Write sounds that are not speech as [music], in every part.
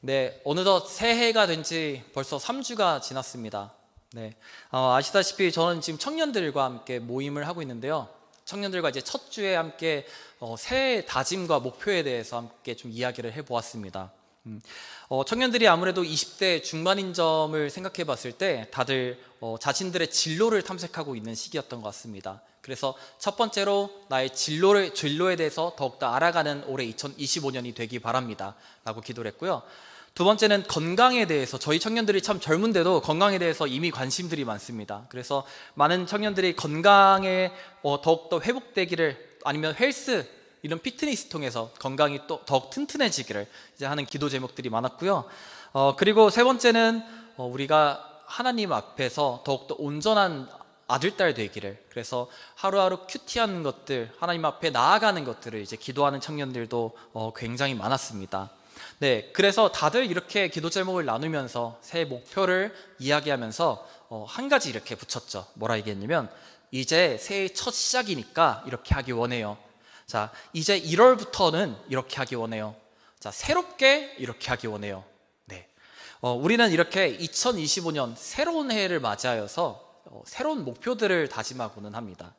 네, 어느덧 새해가 된 지 벌써 3주가 지났습니다. 네, 어, 아시다시피 저는 지금 청년들과 함께 모임을 하고 있는데요. 청년들과 이제 첫 주에 함께 어, 새해 다짐과 목표에 대해서 함께 좀 이야기를 해보았습니다. 음, 어, 청년들이 아무래도 20대 중반인 점을 생각해 봤을 때 다들 어, 자신들의 진로를 탐색하고 있는 시기였던 것 같습니다. 그래서 첫 번째로 나의 진로를, 진로에 대해서 더욱더 알아가는 올해 2025년이 되기 바랍니다. 라고 기도를 했고요. 두 번째는 건강에 대해서 저희 청년들이 참 젊은데도 건강에 대해서 이미 관심들이 많습니다. 그래서 많은 청년들이 건강에 어, 더욱더 회복되기를 아니면 헬스 이런 피트니스 통해서 건강이 또 더욱 튼튼해지기를 이제 하는 기도 제목들이 많았고요. 어, 그리고 세 번째는 어, 우리가 하나님 앞에서 더욱더 온전한 아들, 딸 되기를 그래서 하루하루 큐티한 것들, 하나님 앞에 나아가는 것들을 이제 기도하는 청년들도 어, 굉장히 많았습니다. 네, 그래서 다들 이렇게 기도 제목을 나누면서 새해 목표를 이야기하면서 어, 한 가지 이렇게 붙였죠. 뭐라 얘기했냐면 이제 새해 첫 시작이니까 이렇게 하기 원해요. 자, 이제 1월부터는 이렇게 하기 원해요. 자, 새롭게 이렇게 하기 원해요. 네. 어, 우리는 이렇게 2025년 새로운 해를 맞이하여서 어, 새로운 목표들을 다짐하고는 합니다.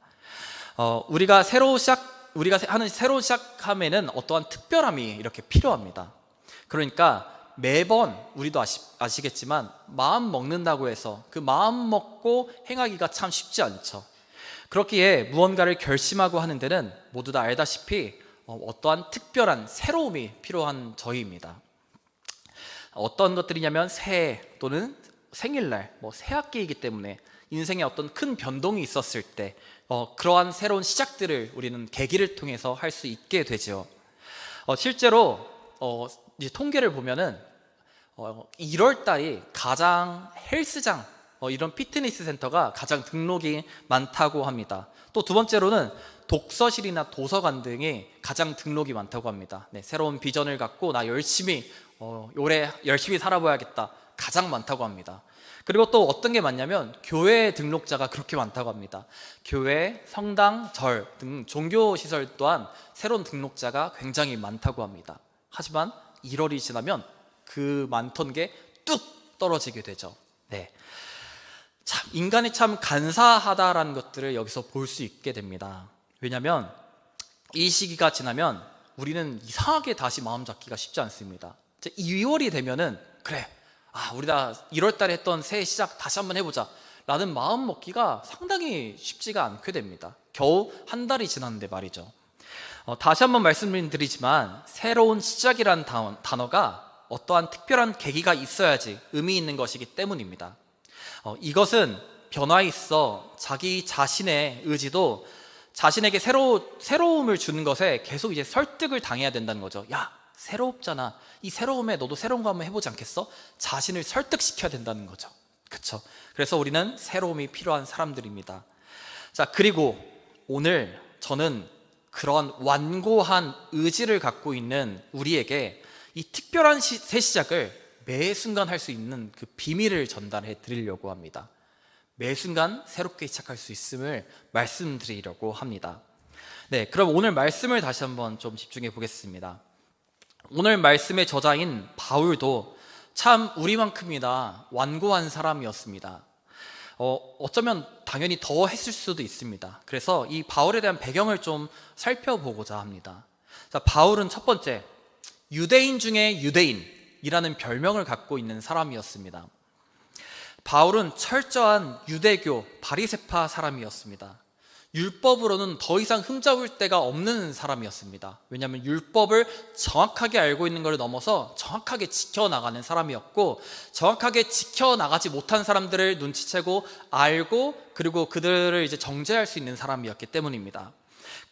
어, 우리가 새로 시작, 우리가 하는 새로 시작함에는 어떠한 특별함이 이렇게 필요합니다. 그러니까 매번 우리도 아시, 아시겠지만 마음 먹는다고 해서 그 마음 먹고 행하기가 참 쉽지 않죠. 그렇기에 무언가를 결심하고 하는 데는 모두 다 알다시피 어, 어떠한 특별한 새로움이 필요한 저희입니다. 어떤 것들이냐면 새해 또는 생일날, 뭐 새학기이기 때문에 인생에 어떤 큰 변동이 있었을 때 어, 그러한 새로운 시작들을 우리는 계기를 통해서 할 수 있게 되죠. 어, 실제로 어, 이제 통계를 보면은 어, 1월 달이 가장 헬스장 어, 이런 피트니스 센터가 가장 등록이 많다고 합니다. 또 두 번째로는 독서실이나 도서관 등이 가장 등록이 많다고 합니다. 네, 새로운 비전을 갖고 나 열심히 어, 올해 열심히 살아봐야겠다 가장 많다고 합니다. 그리고 또 어떤 게 많냐면 교회 등록자가 그렇게 많다고 합니다. 교회, 성당, 절 등 종교 시설 또한 새로운 등록자가 굉장히 많다고 합니다. 하지만 1월이 지나면 그 많던 게 뚝 떨어지게 되죠. 네. 참 인간이 참 간사하다라는 것들을 여기서 볼 수 있게 됩니다. 왜냐하면 이 시기가 지나면 우리는 이상하게 다시 마음 잡기가 쉽지 않습니다. 이제 2월이 되면은 그래, 아 우리 다 1월달에 했던 새해 시작 다시 한번 해보자. 라는 마음 먹기가 상당히 쉽지가 않게 됩니다. 겨우 한 달이 지났는데 말이죠. 어, 다시 한번 말씀드리지만 새로운 시작이라는 단어, 단어가 어떠한 특별한 계기가 있어야지 의미 있는 것이기 때문입니다. 어, 이것은 변화에 있어 자기 자신의 의지도 자신에게 새로, 새로움을 주는 것에 계속 이제 설득을 당해야 된다는 거죠. 야, 새롭잖아. 이 새로움에 너도 새로운 거 한번 해보지 않겠어? 자신을 설득시켜야 된다는 거죠. 그쵸? 그래서 우리는 새로움이 필요한 사람들입니다. 자, 그리고 오늘 저는 그런 완고한 의지를 갖고 있는 우리에게 이 특별한 시, 새 시작을 매 순간 할 수 있는 그 비밀을 전달해 드리려고 합니다. 매 순간 새롭게 시작할 수 있음을 말씀드리려고 합니다. 네, 그럼 오늘 말씀을 다시 한번 좀 집중해 보겠습니다. 오늘 말씀의 저자인 바울도 참 우리만큼이나 완고한 사람이었습니다. 어, 어쩌면 당연히 더 했을 수도 있습니다. 그래서 이 바울에 대한 배경을 좀 살펴보고자 합니다. 자, 바울은 첫 번째, 유대인 중에 유대인이라는 별명을 갖고 있는 사람이었습니다. 바울은 철저한 유대교 바리세파 사람이었습니다. 율법으로는 더 이상 흠잡을 데가 없는 사람이었습니다. 왜냐하면 율법을 정확하게 알고 있는 것을 넘어서 정확하게 지켜나가는 사람이었고, 정확하게 지켜나가지 못한 사람들을 눈치채고 알고, 그리고 그들을 이제 정죄할 수 있는 사람이었기 때문입니다.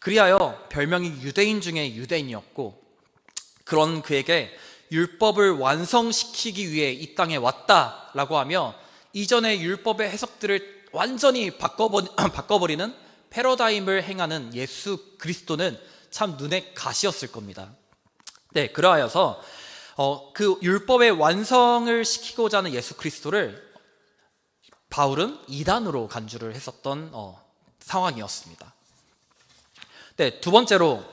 그리하여 별명이 유대인 중에 유대인이었고, 그런 그에게 율법을 완성시키기 위해 이 땅에 왔다라고 하며, 이전의 율법의 해석들을 완전히 바꿔버, [clears throat] 바꿔버리는 패러다임을 행하는 예수 그리스도는 참 눈에 가시였을 겁니다. 네, 그러하여서 어, 그 율법의 완성을 시키고자 하는 예수 그리스도를 바울은 이단으로 간주를 했었던 어, 상황이었습니다. 네, 두 번째로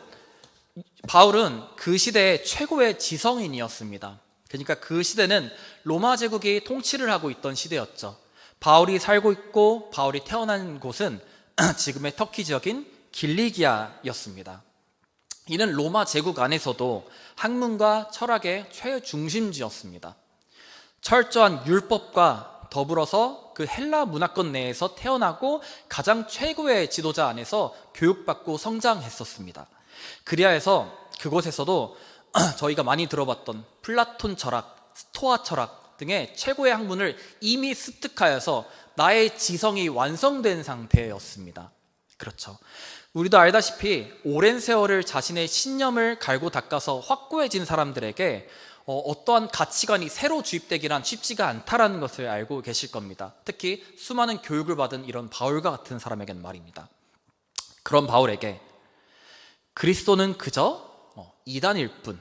바울은 그 시대의 최고의 지성인이었습니다. 그러니까 그 시대는 로마 제국이 통치를 하고 있던 시대였죠. 바울이 살고 있고 바울이 태어난 곳은 [clears throat] 지금의 터키 지역인 길리기아였습니다. 이는 로마 제국 안에서도 학문과 철학의 최중심지였습니다. 철저한 율법과 더불어서 그 헬라 문화권 내에서 태어나고 가장 최고의 지도자 안에서 교육받고 성장했었습니다. 그리하여서 그곳에서도 [clears throat] 저희가 많이 들어봤던 플라톤 철학, 스토아 철학 등의 최고의 학문을 이미 습득하여서 나의 지성이 완성된 상태였습니다. 그렇죠. 우리도 알다시피 오랜 세월을 자신의 신념을 갈고 닦아서 확고해진 사람들에게 어, 떠한 가치관이 새로 주입되기란 쉽지가 않다라는 것을 알고 계실 겁니다. 특히 수많은 교육을 받은 이런 바울과 같은 사람에게는 말입니다. 그런 바울에게 그리스도는 그저 어, 이단일 뿐,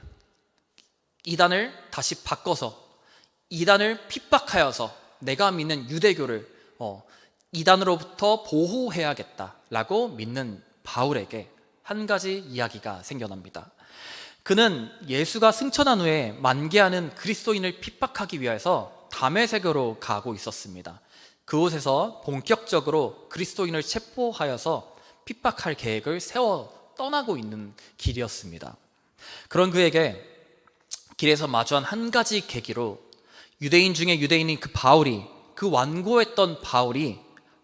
이단을 다시 바꿔서 이단을 핍박하여서 내가 믿는 유대교를 어, 이단으로부터 보호해야겠다라고 믿는 바울에게 한 가지 이야기가 생겨납니다. 그는 예수가 승천한 후에 만개하는 그리스도인을 핍박하기 위해서 담에색으로 가고 있었습니다. 그곳에서 본격적으로 그리스도인을 체포하여서 핍박할 계획을 세워 떠나고 있는 길이었습니다. 그런 그에게 길에서 마주한 한 가지 계기로 유대인 중에 유대인인 그 바울이 그 완고했던 바울이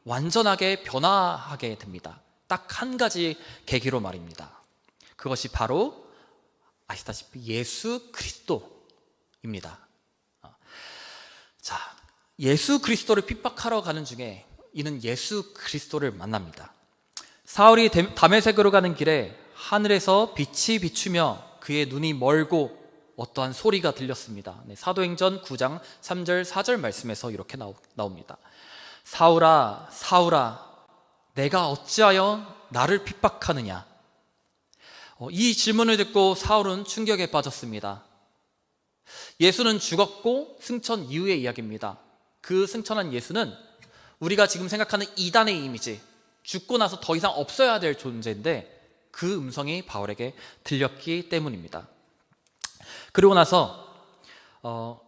완전하게 변화하게 됩니다. 딱 한 가지 계기로 말입니다. 그것이 바로 아시다시피 예수 그리스도입니다. 어. 자, 예수 그리스도를 핍박하러 가는 중에 이는 예수 그리스도를 만납니다. 사울이 담에색으로 가는 길에 하늘에서 빛이 비추며 그의 눈이 멀고 어떠한 소리가 들렸습니다. 네, 사도행전 9장 3절 4절 말씀에서 이렇게 나오, 나옵니다. 사울아 사울아 내가 어찌하여 나를 핍박하느냐? 어, 이 질문을 듣고 사울은 충격에 빠졌습니다. 예수는 죽었고 승천 이후의 이야기입니다. 그 승천한 예수는 우리가 지금 생각하는 이단의 이미지, 죽고 나서 더 이상 없어야 될 존재인데 그 음성이 바울에게 들렸기 때문입니다. 그리고 나서 어,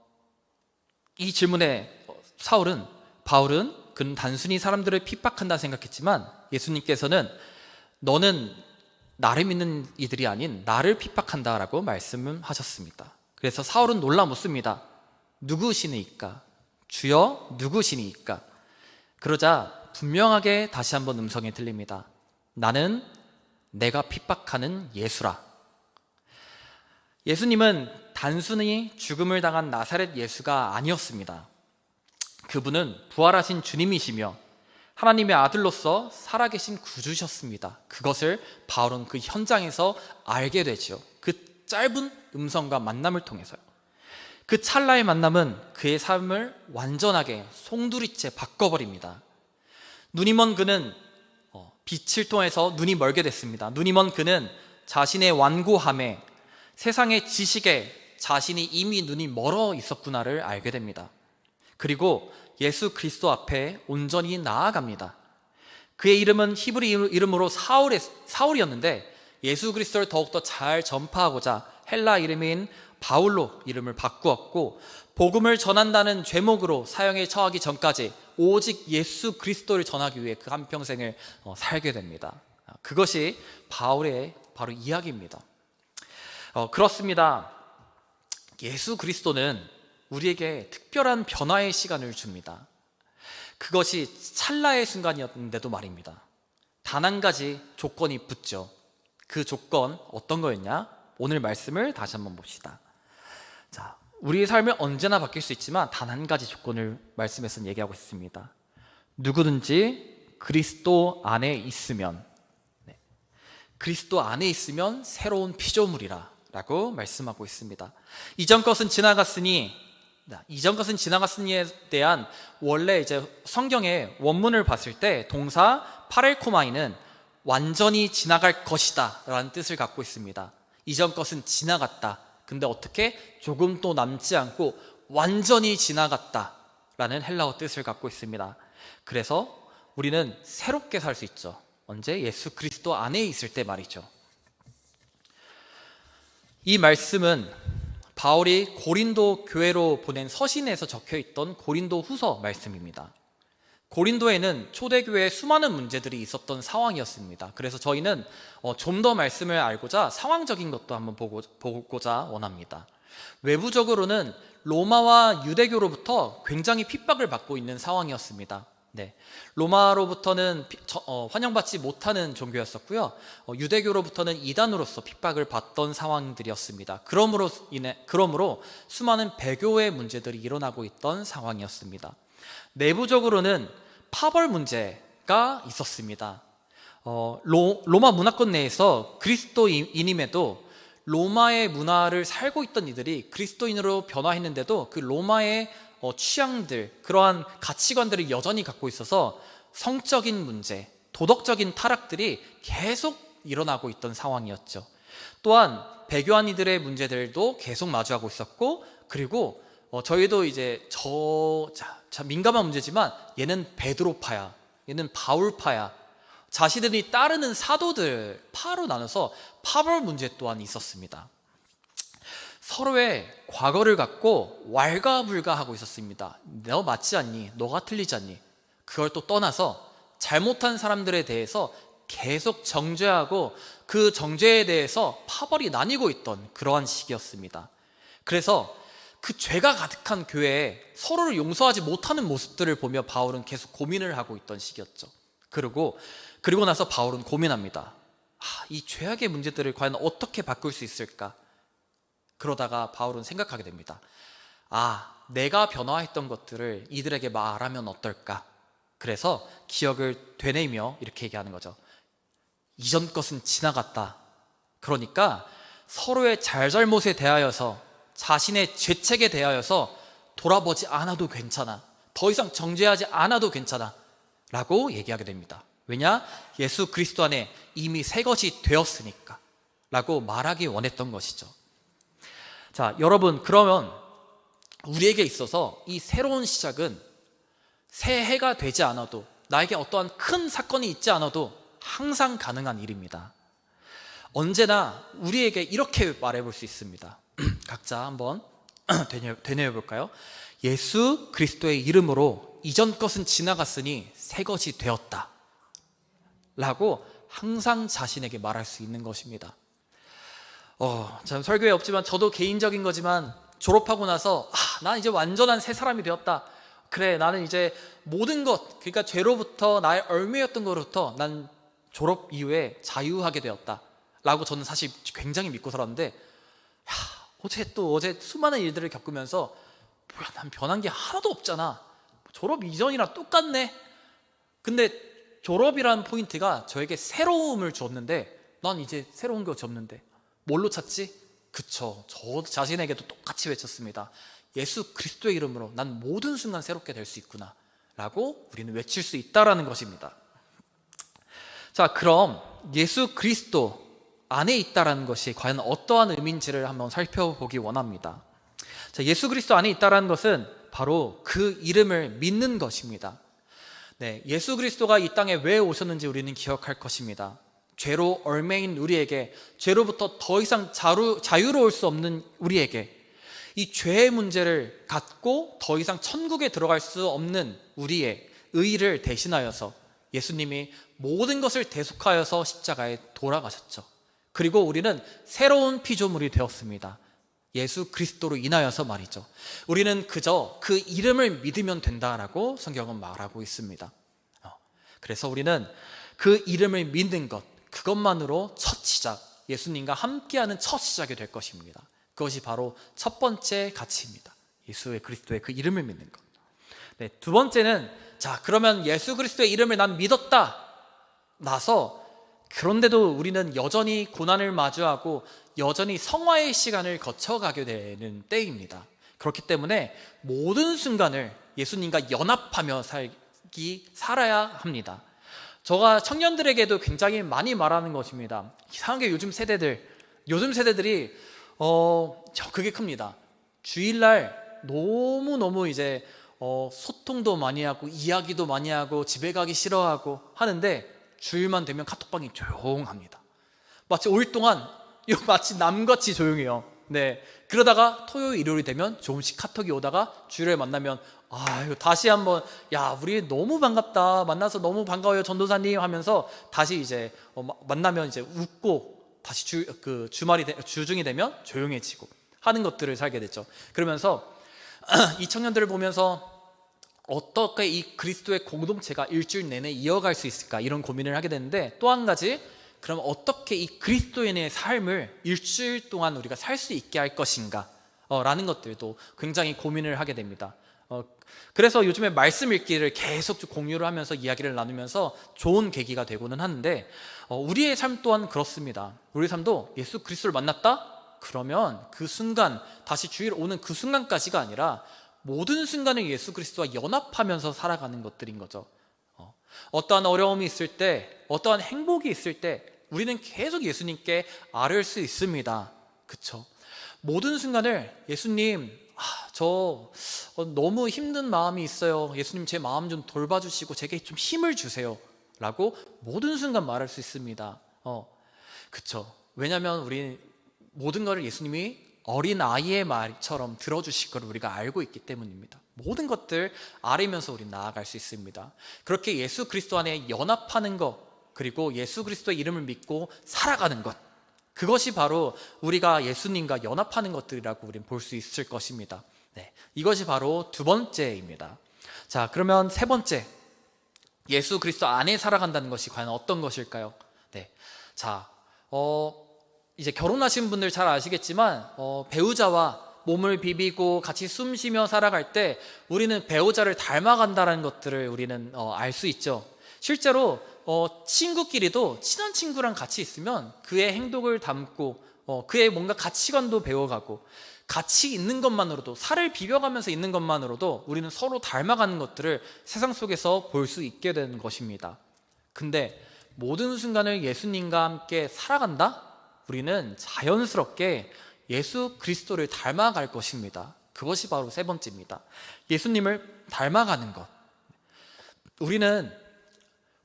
이 질문에 사울은 바울은 그는 단순히 사람들을 핍박한다 생각했지만 예수님께서는 너는 나를 믿는 이들이 아닌 나를 핍박한다라고 말씀하셨습니다. 그래서 사울은 놀라 묻습니다. 누구시니까? 주여 누구시니까? 그러자 분명하게 다시 한번 음성이 들립니다. 나는 내가 핍박하는 예수라. 예수님은 단순히 죽음을 당한 나사렛 예수가 아니었습니다. 그분은 부활하신 주님이시며 하나님의 아들로서 살아계신 구주셨습니다. 그것을 바울은 그 현장에서 알게 되지요. 그 짧은 음성과 만남을 통해서요. 그 찰나의 만남은 그의 삶을 완전하게 송두리째 바꿔버립니다. 눈이 먼 그는 어, 빛을 통해서 눈이 멀게 됐습니다. 눈이 먼 그는 자신의 완고함에 세상의 지식에 자신이 이미 눈이 멀어 있었구나를 알게 됩니다. 그리고 예수 그리스도 앞에 온전히 나아갑니다. 그의 이름은 히브리 이름으로 사울의, 사울이었는데 예수 그리스도를 더욱더 잘 전파하고자 헬라 이름인 바울로 이름을 바꾸었고 복음을 전한다는 죄목으로 사형에 처하기 전까지 오직 예수 그리스도를 전하기 위해 그 한평생을 어, 살게 됩니다. 그것이 바울의 바로 이야기입니다. 어, 그렇습니다. 예수 그리스도는 우리에게 특별한 변화의 시간을 줍니다. 그것이 찰나의 순간이었는데도 말입니다. 단 한 가지 조건이 붙죠. 그 조건 어떤 거였냐? 오늘 말씀을 다시 한번 봅시다. 자, 우리의 삶을 언제나 바뀔 수 있지만 단 한 가지 조건을 말씀에서 얘기하고 있습니다. 누구든지 그리스도 안에 있으면 네. 그리스도 안에 있으면 새로운 피조물이라 라고 말씀하고 있습니다. 이전 것은 지나갔으니 이전 것은 지나갔으니에 대한 원래 이제 성경의 원문을 봤을 때 동사 파렐코마이는 완전히 지나갈 것이다 라는 뜻을 갖고 있습니다. 이전 것은 지나갔다. 근데 어떻게 조금 또 남지 않고 완전히 지나갔다 라는 헬라어 뜻을 갖고 있습니다. 그래서 우리는 새롭게 살 수 있죠. 언제? 예수 그리스도 안에 있을 때 말이죠. 이 말씀은 바울이 고린도 교회로 보낸 서신에서 적혀 있던 고린도 후서 말씀입니다. 고린도에는 초대교회에 수많은 문제들이 있었던 상황이었습니다. 그래서 저희는 어, 좀더 말씀을 알고자 상황적인 것도 한번 보고, 보고자 원합니다. 외부적으로는 로마와 유대교로부터 굉장히 핍박을 받고 있는 상황이었습니다. 네. 로마로부터는 어, 환영받지 못하는 종교였었고요. 어, 유대교로부터는 이단으로서 핍박을 받던 상황들이었습니다. 그러므로 인해 그러므로 수많은 배교의 문제들이 일어나고 있던 상황이었습니다. 내부적으로는 파벌 문제가 있었습니다. 어, 로, 로마 문화권 내에서 그리스도인임에도 로마의 문화를 살고 있던 이들이 그리스도인으로 변화했는데도 그 로마의 어, 취향들, 그러한 가치관들을 여전히 갖고 있어서 성적인 문제, 도덕적인 타락들이 계속 일어나고 있던 상황이었죠. 또한 배교한 이들의 문제들도 계속 마주하고 있었고, 그리고 어, 저희도 이제 저 자, 자, 민감한 문제지만 얘는 베드로파야, 얘는 바울파야. 자신들이 따르는 사도들 파로 나눠서 파벌 문제 또한 있었습니다. 서로의 과거를 갖고 왈가불가하고 있었습니다. 너 맞지 않니? 너가 틀리지 않니? 그걸 또 떠나서 잘못한 사람들에 대해서 계속 정죄하고 그 정죄에 대해서 파벌이 나뉘고 있던 그러한 시기였습니다. 그래서 그 죄가 가득한 교회에 서로를 용서하지 못하는 모습들을 보며 바울은 계속 고민을 하고 있던 시기였죠. 그리고 그리고 나서 바울은 고민합니다. 아, 이 죄악의 문제들을 과연 어떻게 바꿀 수 있을까? 그러다가 바울은 생각하게 됩니다. 아, 내가 변화했던 것들을 이들에게 말하면 어떨까? 그래서 기억을 되뇌며 이렇게 얘기하는 거죠. 이전 것은 지나갔다. 그러니까 서로의 잘잘못에 대하여서 자신의 죄책에 대하여서 돌아보지 않아도 괜찮아. 더 이상 정죄하지 않아도 괜찮아. 라고 얘기하게 됩니다. 왜냐? 예수 그리스도 안에 이미 새 것이 되었으니까. 라고 말하기 원했던 것이죠. 자, 여러분, 그러면 우리에게 있어서 이 새로운 시작은 새해가 되지 않아도 나에게 어떠한 큰 사건이 있지 않아도 항상 가능한 일입니다. 언제나 우리에게 이렇게 말해 볼 수 있습니다. [clears throat] 각자 한번 [clears throat] 되뇌어 볼까요? 예수 그리스도의 이름으로 이전 것은 지나갔으니 새 것이 되었다. 라고 항상 자신에게 말할 수 있는 것입니다. 어, 참 설교에 없지만 저도 개인적인 거지만 졸업하고 나서 아, 난 이제 완전한 새 사람이 되었다. 그래, 나는 이제 모든 것, 그러니까 죄로부터 나의 얼매였던 것로부터 난 졸업 이후에 자유하게 되었다. 라고 저는 사실 굉장히 믿고 살았는데, 야, 어제 또 어제 수많은 일들을 겪으면서, 뭐야, 난 변한 게 하나도 없잖아. 졸업 이전이랑 똑같네. 근데 졸업이라는 포인트가 저에게 새로움을 줬는데, 난 이제 새로운 게 없는데, 뭘로 찾지? 그쵸. 저 자신에게도 똑같이 외쳤습니다. 예수 그리스도의 이름으로 난 모든 순간 새롭게 될 수 있구나. 라고 우리는 외칠 수 있다라는 것입니다. 자, 그럼 예수 그리스도 안에 있다라는 것이 과연 어떠한 의미인지를 한번 살펴보기 원합니다. 자, 예수 그리스도 안에 있다라는 것은 바로 그 이름을 믿는 것입니다. 네, 예수 그리스도가 이 땅에 왜 오셨는지 우리는 기억할 것입니다. 죄로 얼매인 우리에게 죄로부터 더 이상 자유, 자유로울 수 없는 우리에게 이 죄의 문제를 갖고 더 이상 천국에 들어갈 수 없는 우리의 의를 대신하여서 예수님이 모든 것을 대속하여서 십자가에 돌아가셨죠. 그리고 우리는 새로운 피조물이 되었습니다. 예수 그리스도로 인하여서 말이죠. 우리는 그저 그 이름을 믿으면 된다라고 성경은 말하고 있습니다. 어, 그래서 우리는 그 이름을 믿는 것, 그것만으로 첫 시작, 예수님과 함께하는 첫 시작이 될 것입니다. 그것이 바로 첫 번째 가치입니다. 예수의 그리스도의 그 이름을 믿는 것. 네, 두 번째는 자, 그러면 예수 그리스도의 이름을 난 믿었다. 나서 그런데도 우리는 여전히 고난을 마주하고 여전히 성화의 시간을 거쳐가게 되는 때입니다. 그렇기 때문에 모든 순간을 예수님과 연합하며 살기 살아야 합니다. 저가 청년들에게도 굉장히 많이 말하는 것입니다. 이상하게 요즘 세대들, 요즘 세대들이 어, 저 그게 큽니다. 주일날 너무 너무 이제 어, 소통도 많이 하고 이야기도 많이 하고 집에 가기 싫어하고 하는데 주일만 되면 카톡방이 조용합니다. 마치 5일 동안 [laughs] 마치 남같이 조용해요. 네. 그러다가 토요일, 일요일이 되면 조금씩 카톡이 오다가 주일에 만나면 아유 다시 한번 야 우리 너무 반갑다 만나서 너무 반가워요 전도사님 하면서 다시 이제 어, 마- 만나면 이제 웃고 다시 주 그 주말이 되, 주중이 되면 조용해지고 하는 것들을 살게 됐죠. 그러면서 [clears throat] 이 청년들을 보면서 어떻게 이 그리스도의 공동체가 일주일 내내 이어갈 수 있을까 이런 고민을 하게 되는데 또 한 가지 그럼 어떻게 이 그리스도인의 삶을 일주일 동안 우리가 살 수 있게 할 것인가 어, 라는 것들도 굉장히 고민을 하게 됩니다. 어, 그래서 요즘에 말씀 읽기를 계속 좀 공유를 하면서 이야기를 나누면서 좋은 계기가 되고는 하는데 어, 우리의 삶 또한 그렇습니다. 우리 삶도 예수 그리스도를 만났다? 그러면 그 순간 다시 주일 오는 그 순간까지가 아니라 모든 순간을 예수 그리스도와 연합하면서 살아가는 것들인 거죠. 어, 어떠한 어려움이 있을 때, 어떠한 행복이 있을 때 우리는 계속 예수님께 아를 수 있습니다. 그쵸? 모든 순간을 예수님, 아, 저 어, 너무 힘든 마음이 있어요. 예수님 제 마음 좀 돌봐주시고 제게 좀 힘을 주세요. 라고 모든 순간 말할 수 있습니다. 어, 그쵸? 왜냐하면 우리 모든 것을 예수님이 어린 아이의 말처럼 들어주실 것을 우리가 알고 있기 때문입니다. 모든 것들 알으면서 우리 나아갈 수 있습니다. 그렇게 예수 그리스도 안에 연합하는 것 그리고 예수 그리스도의 이름을 믿고 살아가는 것 그것이 바로 우리가 예수님과 연합하는 것들이라고 우리는 볼 수 있을 것입니다. 네, 이것이 바로 두 번째입니다. 자, 그러면 세 번째 예수 그리스도 안에 살아간다는 것이 과연 어떤 것일까요? 네, 자, 어, 이제 결혼하신 분들 잘 아시겠지만 어, 배우자와 몸을 비비고 같이 숨 쉬며 살아갈 때 우리는 배우자를 닮아간다는 것들을 우리는 어, 알수 있죠. 실제로 어, 친구끼리도 친한 친구랑 같이 있으면 그의 행동을 담고 어, 그의 뭔가 가치관도 배워가고 같이 있는 것만으로도 살을 비벼가면서 있는 것만으로도 우리는 서로 닮아가는 것들을 세상 속에서 볼 수 있게 되는 것입니다. 근데 모든 순간을 예수님과 함께 살아간다? 우리는 자연스럽게 예수 그리스도를 닮아갈 것입니다. 그것이 바로 세 번째입니다. 예수님을 닮아가는 것. 우리는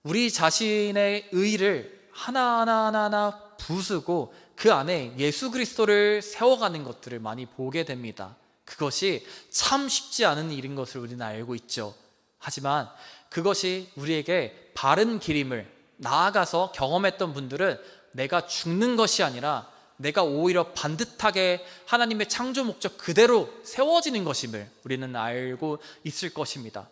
우리 자신의 의를 하나하나 하나하나 부수고 그 안에 예수 그리스도를 세워가는 것들을 많이 보게 됩니다. 그것이 참 쉽지 않은 일인 것을 우리는 알고 있죠. 하지만 그것이 우리에게 바른 길임을 나아가서 경험했던 분들은 내가 죽는 것이 아니라 내가 오히려 반듯하게 하나님의 창조 목적 그대로 세워지는 것임을 우리는 알고 있을 것입니다.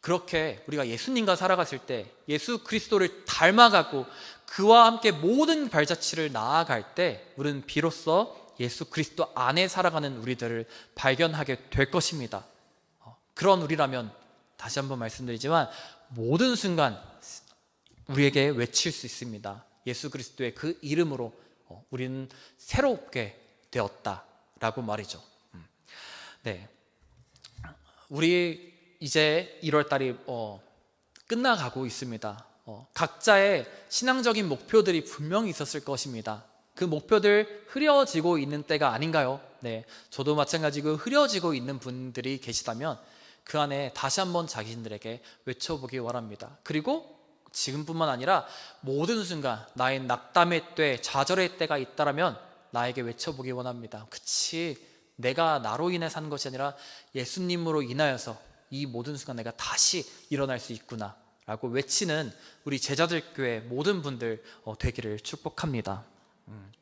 그렇게 우리가 예수님과 살아갔을 때 예수 그리스도를 닮아가고 그와 함께 모든 발자취를 나아갈 때 우리는 비로소 예수 그리스도 안에 살아가는 우리들을 발견하게 될 것입니다. 어, 그런 우리라면 다시 한번 말씀드리지만 모든 순간 우리에게 외칠 수 있습니다. 예수 그리스도의 그 이름으로 어, 우리는 새롭게 되었다라고 말이죠. 음. 네, 우리 이제 1월 달이 어, 끝나가고 있습니다. 어, 각자의 신앙적인 목표들이 분명히 있었을 것입니다. 그 목표들 흐려지고 있는 때가 아닌가요? 네, 저도 마찬가지고 흐려지고 있는 분들이 계시다면 그 안에 다시 한번 자신들에게 외쳐보기 원합니다. 그리고 지금뿐만 아니라 모든 순간 나의 낙담의 때, 좌절의 때가 있다라면 나에게 외쳐보기 원합니다. 그치, 내가 나로 인해 산 것이 아니라 예수님으로 인하여서 이 모든 순간 내가 다시 일어날 수 있구나 라고 외치는 우리 제자들 교회 모든 분들 어, 되기를 축복합니다. 음.